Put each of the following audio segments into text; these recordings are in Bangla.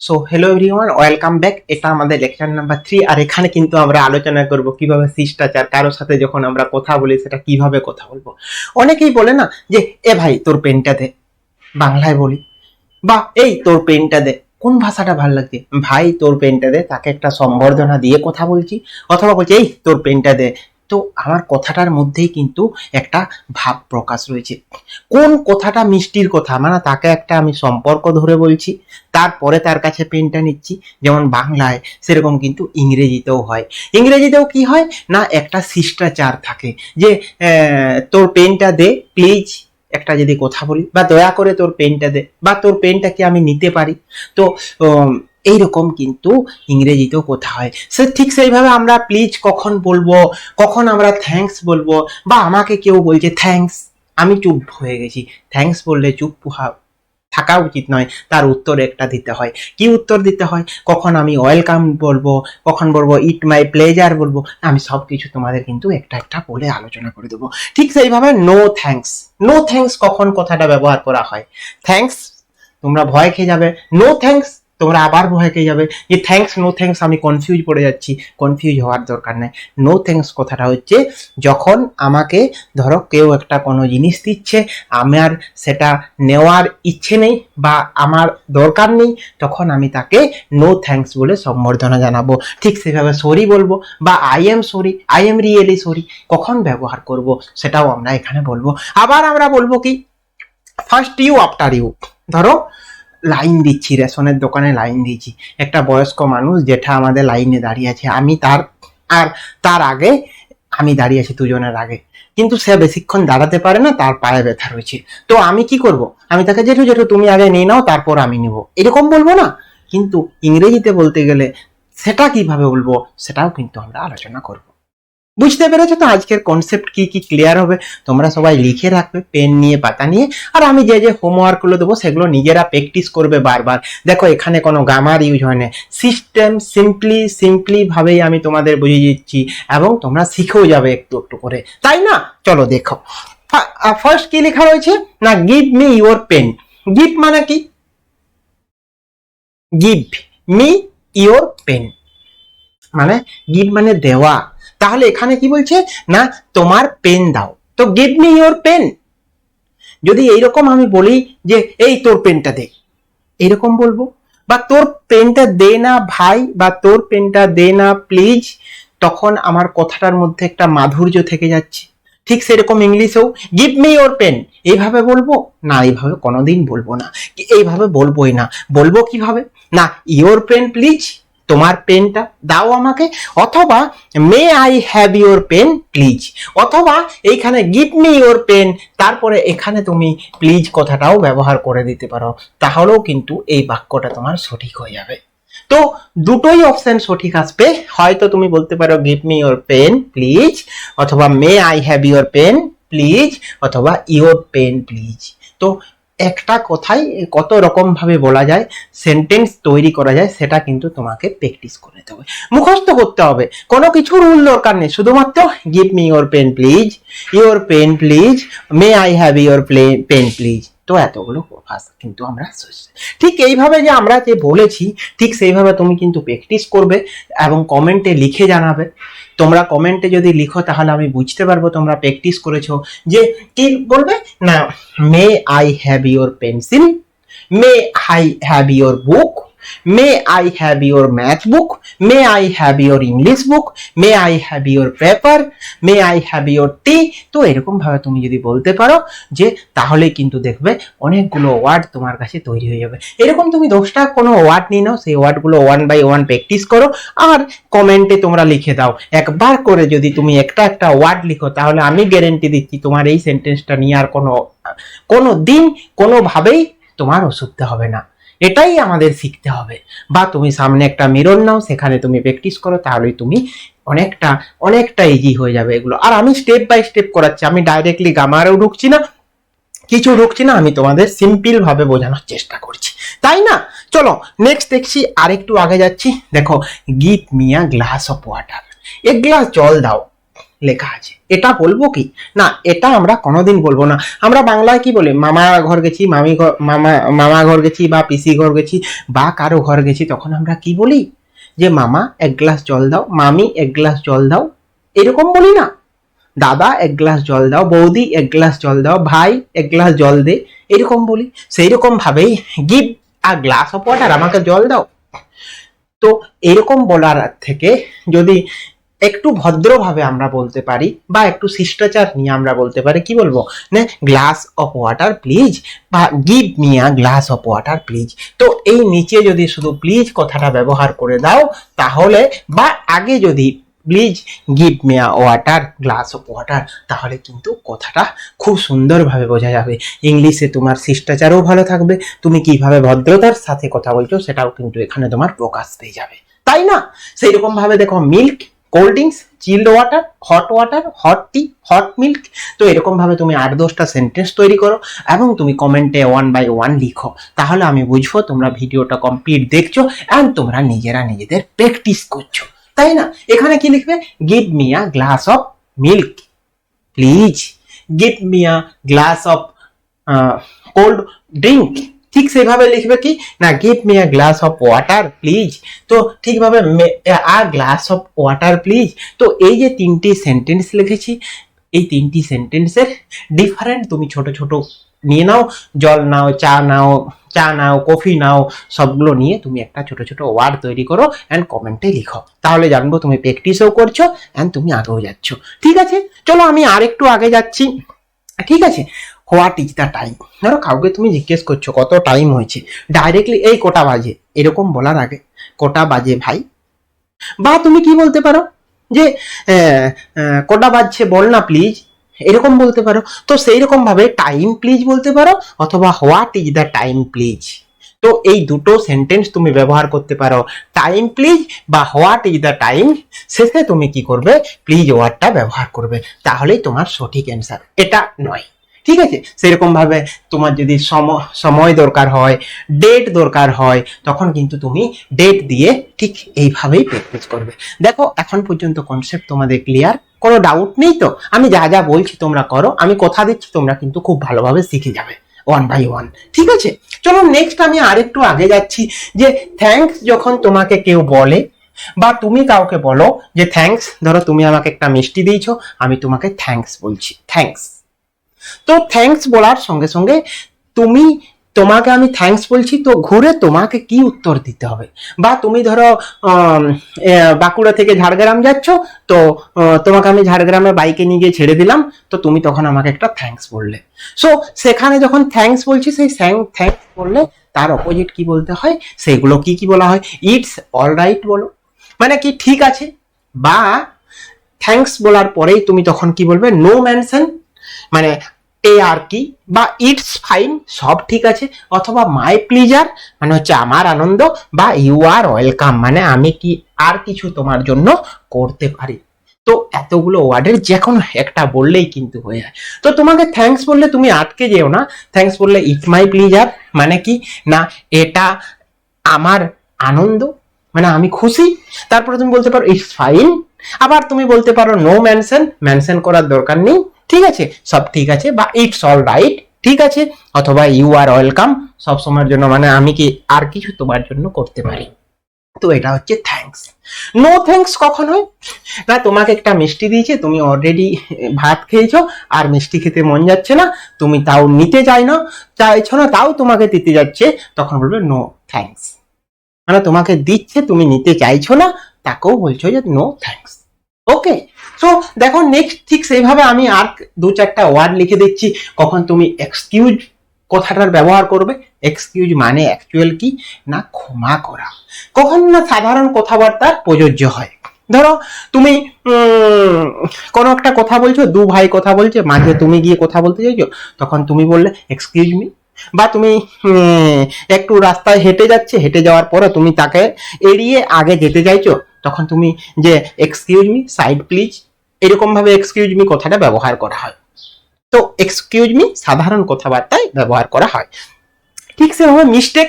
So hello everyone welcome back এটা আমাদের লেকচার নাম্বার থ্রি আর এখানে কিন্তু আমরা আলোচনা করব কীভাবে শিষ্টাচার, কারোর সাথে যখন আমরা কথা বলি, সেটা কীভাবে কথা বলব। অনেকেই বলে না যে, এ ভাই, তোর পেনটা দে। বাংলায় বলি, বা, এই তোর পেনটা দে। কোন ভাষাটা ভালো লাগছে? ভাই, তোর পেনটা দে, তাকে একটা সম্বর্ধনা দিয়ে কথা বলছি। অথবা বলছি, এই তোর পেনটা দে। তো আমার কথাটার মধ্যেই কিন্তু একটা ভাব প্রকাশ রয়েছে। কোন কথাটা মিষ্টির কথা? মানে তাকে একটা আমি সম্পর্ক ধরে বলছি, তারপরে তার কাছে পেনটা নিচ্ছি। যেমন বাংলায় সেরকম কিন্তু ইংরেজিতেও হয়। ইংরেজিতেও কি হয়? না, একটা শিষ্টাচার থাকে যে তোর পেনটা দে, প্লিজ। একটা যদি কথা বলি, বা দয়া করে তোর পেনটা দে, বা তোর পেনটা কি আমি নিতে পারি? তো এইরকম কিন্তু ইংরেজিতেও কথা হয়। সে ঠিক সেইভাবে আমরা প্লিজ কখন বলব, কখন আমরা থ্যাঙ্কস বলব, বা আমাকে কেউ বলছে থ্যাঙ্কস আমি চুপ হয়ে গেছি। থ্যাঙ্কস বললে চুপ থাকা উচিত নয়। তার উত্তর একটা দিতে হয়। কি উত্তর দিতে হয়? কখন আমি ওয়েলকাম বলব, কখন বলব ইট মাই প্লেজার বলব। আমি সব কিছু তোমাদের কিন্তু একটা একটা বলে আলোচনা করে দেবো। ঠিক সেইভাবে নো থ্যাঙ্কস নো থ্যাঙ্কস কখন কথাটা ব্যবহার করা হয়? থ্যাঙ্কস তোমরা ভয় খেয়ে যাবে। নো থ্যাঙ্কস তোমরা আবার ভয় খেয়ে যাবে যে থ্যাঙ্কস নো থ্যাঙ্কস আমি কনফিউজ পড়ে যাচ্ছি। কনফিউজ হওয়ার দরকার নেই। নো থ্যাঙ্কস কথাটা হচ্ছে, যখন আমাকে ধরো কেউ একটা কোনো জিনিস দিচ্ছে, আমার সেটা নেওয়ার ইচ্ছে নেই বা আমার দরকার নেই, তখন আমি তাকে নো থ্যাঙ্কস বলে সম্বর্ধনা জানাব। ঠিক সেভাবে সরি বলব বা I am sorry I am really sorry কখন ব্যবহার করব সেটাও আমরা এখানে বলব। আবার আমরা বলব কি ফার্স্ট ইউ আফটার ইউ ধরো লাইন দিচ্ছি, রেশনের দোকানে লাইন দিয়েছি একটা বয়স্ক মানুষ যেটা আমাদের লাইনে দাঁড়িয়ে আছে, আমি তার, আর তার আগে আমি দাঁড়িয়ে আছি দুজনের আগে। কিন্তু সে বেশিক্ষণ দাঁড়াতে পারে না, তার পায়ে ব্যথা রয়েছে। তো আমি কি করব? আমি তাকে জেঠু জেঠু, তুমি আগে নিয়ে নাও, তারপর আমি নেব। এরকম বলব না, কিন্তু ইংরেজিতে বলতে গেলে সেটা কীভাবে বলব, সেটাও কিন্তু আমরা আলোচনা করব। বুঝতে পেরেছ তো? আজকের কনসেপ্ট কি কি ক্লিয়ার হবে? তোমরা সবাই লিখে রাখবে পেন নিয়ে, পাতা নিয়ে। আর আমি যে যে হোমওয়ার্কগুলো দেবো, সেগুলো নিজেরা প্র্যাকটিস করবে বারবার। দেখো, এখানে কোনো গ্রামার ইউজ হয় না। সিস্টেম সিম্পলি সিম্পলি ভাবেই আমি তোমাদের বুঝিয়ে দিচ্ছি, এবং তোমরা শিখেও যাবে একটু একটু করে। তাই না? চলো দেখো। ফার্স্ট কি লেখা রয়েছে? না give me your pen give মানে কি? গিভ মি ইউর পেন মানে গিভ মানে দেওয়া। তাহলে এখানে কি বলছে? না, তোমার পেন দাও। তো গিভ মি ইউর পেন যদি এইরকম আমি বলি যে, এই তোর পেনটা দে। এইরকম বলব? বা তোর পেনটা দে না ভাই, বা তোর পেনটা দে না প্লিজ তখন আমার কথাটার মধ্যে একটা মাধুর্য থেকে যাচ্ছে। ঠিক সেরকম ইংলিশেও গিভ মি ইউর পেন এইভাবে বলব? না, এইভাবে কোনোদিন বলব না। এইভাবে বলবোই না। বলব কীভাবে? না ইওর পেন প্লিজ তোমার পেনটা দাও আমাকে, অথবা may I have your pen please অথবা এইখানে গিভ মি ইউর পেন তারপরে এখানে তুমি প্লিজ কথাটাও ব্যবহার করে দিতে পারো। তাহলেও কিন্তু এই বাক্যটা তোমার সঠিক হয়ে যাবে। তো দুটোই অপশন সঠিক আসবে। হয়তো তুমি বলতে পারো give me your pen please অথবা may I have your pen please অথবা ইউর পেন প্লিজ তো একটা কথাই কত রকমভাবে বলা যায় সেন্টেন্স তৈরি করা যায়, সেটা কিন্তু তোমাকে প্র্যাকটিস করে নিতে হবে। মুখস্থ করতে হবে। কোনো কিছু রুল দরকার নেই। শুধুমাত্র give me your pen please your pen please may I have your pen please তো এতগুলো ভাষা কিন্তু আমরা। ঠিক এইভাবে যে আমরা যে বলেছি, ঠিক সেইভাবে তুমি কিন্তু প্র্যাকটিস করবে এবং কমেন্টে লিখে জানাবে। তোমরা কমেন্টে যদি লিখো, তাহলে আমি বুঝতে পারব তোমরা প্র্যাকটিস করেছ যে কি বলবে? না may I have your pencil may I have your book may I have your math book may I have your English book may I have your paper may I have your tea তো এরকম ভাবে তুমি যদি বলতে পারো যে, তাহলে কিন্তু দেখবে অনেকগুলো ওয়ার্ড তোমার কাছে তৈরি হয়ে যাবে। এরকম তুমি দশটা কোনো ওয়ার্ড নিয়ে নাও, সেই ওয়ার্ডগুলো ওয়ান বাই ওয়ান প্র্যাকটিস করো আর কমেন্টে তোমরা লিখে দাও। একবার করে যদি তুমি একটা একটা ওয়ার্ড লিখো, তাহলে আমি গ্যারেন্টি দিচ্ছি তোমার এই সেন্টেন্সটা নিয়ে আর কোনো কোনো দিন কোনোভাবেই তোমার অসুবিধা হবে না। এটাই আমাদের শিখতে হবে। বা তুমি সামনে একটা মিরর নাও, সেখানে তুমি প্র্যাকটিস করো, তাহলেই তুমি অনেকটা অনেকটা ইজি হয়ে যাবে এগুলো। আর আমি স্টেপ বাই স্টেপ করাচ্ছি, আমি ডাইরেক্টলি গামারেও ঢুকছি না, কিছু ঢুকছি না, আমি তোমাদের সিম্পল ভাবে বোঝানোর চেষ্টা করছি। তাই না? চলো নেক্সট দেখছি, আরেকটু আগে যাচ্ছি। দেখো give me a glass of water এক গ্লাস জল দাও। লেখা আছে। এটা বলব কি? না, এটা আমরা কোনোদিন বলব না। আমরা বাংলায় কি বলি? মামা ঘর গেছি, মামি ঘর মামা মামা ঘর গেছি বা পিসি ঘর গেছি বা কারও ঘর গেছি, তখন আমরা কি বলি? যে মামা, এক গ্লাস জল দাও, মামি, এক গ্লাস জল দাও, এরকম বলি না। দাদা, এক গ্লাস জল দাও, বৌদি, এক গ্লাস জল দাও, ভাই, এক গ্লাস জল দে, এরকম বলি। সেই রকম ভাবেই give a glass of water আমাকে জল দাও। তো এরকম বলার থেকে যদি একটু ভদ্রভাবে আমরা বলতে পারি বা একটু শিষ্টাচার নিয়ে আমরা বলতে পারি, কি বলব? না গ্লাস অফ ওয়াটার প্লিজ বা give me a glass of water please তো এই নিচে যদি শুধু প্লিজ কথাটা ব্যবহার করে দাও, তাহলে বা আগে যদি please give me a water glass of water তাহলে কিন্তু কথাটা খুব সুন্দরভাবে বোঝা যাবে। ইংলিশে তোমার শিষ্টাচারও ভালো থাকবে, তুমি কীভাবে ভদ্রতার সাথে কথা বলছো, সেটাও কিন্তু এখানে তোমার প্রকাশ পেয়ে যাবে। তাই না? সেই রকম ভাবে দেখো milk cold drinks chilled water hot water hot tea hot milk তো এরকম ভাবে তুমি আট দশটা সেন্টেন্স তৈরি করো এবং তুমি কমেন্টে ওয়ান বাই ওয়ান লিখো। তাহলে আমি বুঝব তোমরা ভিডিওটা কমপ্লিট দেখছ অ্যান্ড তোমরা নিজেরা নিজেদের প্র্যাকটিস করছ। তাই না? এখানে কি লিখবে? Give me a glass of milk please give me a glass of cold drink ঠিক সেভাবে লিখবে কি? না give me a glass of water please তো ঠিকভাবে a glass of water please তো এই যে তিনটি সেন্টেন্স লিখেছি, এই তিনটি সেন্টেন্সের ডিফারেন্ট তুমি ছোট ছোট নিয়ে নাও। জল নাও, চা নাও চা নাও কফি নাও, সবগুলো নিয়ে তুমি একটা ছোট ছোট ওয়ার্ড তৈরি করো অ্যান্ড কমেন্টে লিখো। তাহলে জানব তুমি প্র্যাকটিসও করছ অ্যান্ড তুমি আগেও যাচ্ছ। ঠিক আছে? চলো আমি আর একটু আগে যাচ্ছি। ঠিক আছে? হোয়াট ইজ দ্য টাইম ধরো কাউকে তুমি জিজ্ঞেস করছ কত টাইম হয়েছে? ডাইরেক্টলি এই কটা বাজে। এরকম বলার আগে কোটা বাজে ভাই? বা তুমি কি বলতে পারো? যে আহ, বাজছে বল না প্লিজ এরকম বলতে পারো। তো সেই রকম ভাবে টাইম প্লিজ বলতে পারো অথবা what is the time please তো এই দুটো সেন্টেন্স তুমি ব্যবহার করতে পারো। টাইম প্লিজ বা হোয়াট ইজ দ্য টাইম শেষে তুমি কি করবে? প্লিজ ওয়ার্ডটা ব্যবহার করবে। তাহলেই তোমার সঠিক অ্যান্সার এটা নয়। ঠিক আছে? সেরকম ভাবে তোমার যদি সম- সময় দরকার হয় ডেট দরকার হয়, তখন কিন্তু তুমি ডেট দিয়ে ঠিক এইভাবেই প্র্যাকটিস করবে। দেখো, এখন পর্যন্ত কনসেপ্ট তোমাদের ক্লিয়ার কোনো ডাউট নেই তো? আমি যা যা বলছি তোমরা করো, আমি কথা দিচ্ছি, তোমরা কিন্তু খুব ভালোভাবে শিখে যাবে ওয়ান বাই ওয়ান ঠিক আছে? চলো নেক্সট আমি আরেকটু আগে যাচ্ছি, যে থ্যাঙ্কস যখন তোমাকে কেউ বলে, বা তুমি কাউকে বলো যে থ্যাঙ্কস ধরো তুমি আমাকে একটা মিষ্টি দিয়েছ, আমি তোমাকে থ্যাঙ্কস বলছি। থ্যাঙ্কস তো থ্যাঙ্কস বলার সঙ্গে সঙ্গে তুমি তোমাকে আমি থ্যাঙ্কস বলছি, তো ঘুরে তোমাকে কি উত্তর দিতে হবে? বা তুমি ধরো বাঁকুড়া থেকে ঝাড়গ্রাম যাচ্ছ, তো তোমাকে আমি ঝাড়গ্রামে বাইকে নিয়ে গিয়ে ছেড়ে দিলাম, তো তুমি তখন আমাকে একটা থ্যাঙ্কস বললে। সো সেখানে যখন থ্যাঙ্কস বলছি, সেই থ্যাঙ্কস বললে তার অপোজিট কি বলতে হয়? সেগুলো কি কি বলা হয়? ইটস অল রাইট বলো। মানে কি, ঠিক আছে? বা থ্যাঙ্কস বলার পরেই তুমি তখন কি বলবে? নো মেনশন মানে এ আর কি বা ইটস ফাইন সব ঠিক আছে। অথবা মাই প্লিজার মানে হচ্ছে আমার আনন্দ বা ইউ আর ওয়েলকাম মানে আমি কি আর কিছু তোমার জন্য করতে পারি। তো এতগুলো ওয়ার্ডের যে কোনো একটা বললেই কিন্তু হয়ে যায়। তো তোমাকে থ্যাঙ্কস বললে তুমি আটকে যেও না। থ্যাঙ্কস বললে ইট মাই প্লিজার মানে কি? না, এটা আমার আনন্দ মানে আমি খুশি। তারপরে তুমি বলতে পারো ইটস ফাইন আবার তুমি বলতে পারো নো মেনশন মেনশন করার দরকার নেই। ঠিক আছে? সব ঠিক আছে বা ইটস অল রাইট ঠিক আছে? অথবা ইউ আর ওয়েলকাম সব সময়ের জন্য মানে আমি কি আর কিছু তোমার জন্য করতে পারি। তো এটা হচ্ছে থ্যাঙ্কস নো থ্যাঙ্কস কখন হয়? না, তোমাকে একটা মিষ্টি দিয়েছে, তুমি অলরেডি ভাত খেয়েছো, আর মিষ্টি খেতে মন যাচ্ছে না, তুমি তাও নিতে চাই না, চাইছো না, তাও তোমাকে দিতে যাচ্ছে, তখন বলবে নো থ্যাঙ্কস মানে তোমাকে দিচ্ছে, তুমি নিতে চাইছো না, তাকেও বলছো যে নো থ্যাঙ্কস ওকে সো দেখো নেক্সট ঠিক সেইভাবে আমি আর দু চারটা ওয়ার্ড লিখে দিচ্ছি। কখন তুমি এক্সকিউজ কথাটার ব্যবহার করবে। এক্সকিউজ মানে অ্যাকচুয়াল কি? না ক্ষমা করা। কখন না সাধারণ কথাবার্তার প্রযোজ্য হয়। ধরো তুমি কোনো একটা কথা বলছো, দু ভাই কথা বলছে, মাঝে তুমি গিয়ে কথা বলতে চাইছো, তখন তুমি বললে এক্সকিউজ মি বা তুমি একটু রাস্তায় হেঁটে যাচ্ছে, হেঁটে যাওয়ার পরে তুমি তাকে এড়িয়ে আগে যেতে চাইছো, তখন তুমি যে এক্সকিউজ মি সাইড প্লিজ এরকম ভাবে এক্সকিউজ মি কথাটা ব্যবহার করা হয়। তো এক্সকিউজ মি সাধারণ কথাবার্তায় ব্যবহার করা হয়। ঠিক সেভাবে মিস্টেক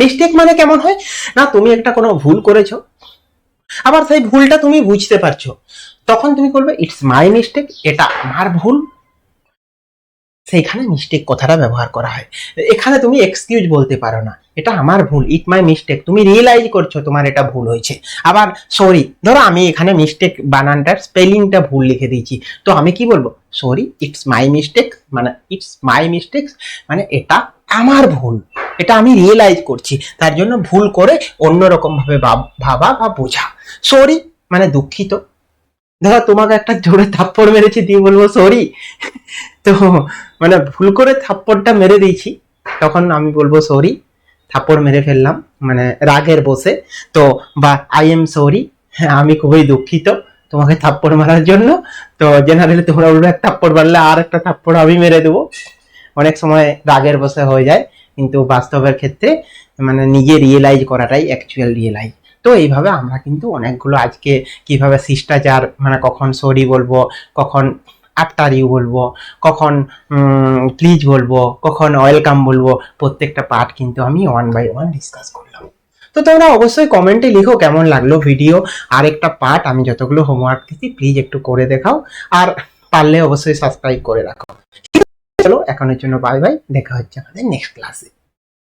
মিস্টেক মানে কেমন হয়? না, তুমি একটা কোনো ভুল করেছ, আবার সেই ভুলটা তুমি বুঝতে পারছ। তখন তুমি বলবে ইটস মাই মিস্টেক এটা আমার ভুল। সেইখানে মিস্টেক কথাটা ব্যবহার করা হয়। এখানে তুমি এক্সকিউজ বলতে পারো না। এটা আমার ভুল ইট মাই মিস্টেক তুমি রিয়েলাইজ করছ তোমার এটা ভুল হয়েছে। আবার সরি ধরো আমি এখানে মিস্টেক বানানটার স্পেলিংটা ভুল লিখে দিয়েছি। তো আমি কি বলব? সরি ইটস মাই মিস্টেক মানে ইটস মাই মিস্টেক মানে এটা আমার ভুল। এটা আমি রিয়েলাইজ করছি। তার জন্য ভুল করে অন্যরকম ভাবে, ভাব- ভাবা বা বোঝা। সরি মানে দুঃখিত। ধরো তোমাকে একটা জোরে থাপ্পড় মেরেছি দিয়ে বলব? সরি তো মানে ভুল করে থাপ্পড়টা মেরে দিয়েছি। তখন আমি বলব সরি থাপ্পড় মেরে ফেললাম মানে রাগের বসে। তো, বা আই এম সরি হ্যাঁ আমি খুবই দুঃখিত তোমাকে থাপ্পড় মারার জন্য। তো জেনারেলি তোমরা বলবে এক থাপ্পড় মারলে আর একটা থাপ্পড় আমি মেরে দেবো। অনেক সময় রাগের বসে হয়ে যায়, কিন্তু বাস্তবের ক্ষেত্রে মানে নিজে রিয়েলাইজ করাটাই অ্যাকচুয়াল রিয়েলাইজ তো এইভাবে আমরা কিন্তু অনেকগুলো আজকে কীভাবে শিষ্টাচার মানে কখন সরি বলব, কখন আফটার ইউ বলব, কখন প্লিজ বলব, কখন ওয়েলকাম বলব, প্রত্যেকটা পার্ট কিন্তু আমি ওয়ান বাই ওয়ান ডিসকাস করলাম। তো তোমরা অবশ্যই কমেন্টে লিখো কেমন লাগল ভিডিও আর একটা পার্ট আমি যতগুলো হোমওয়ার্ক দিচ্ছি প্লিজ একটু করে দেখাও। আর পারলে অবশ্যই সাবস্ক্রাইব করে রাখো? চলো, এখনের জন্য বাই বাই দেখা হচ্ছে আমাদের নেক্সট ক্লাসে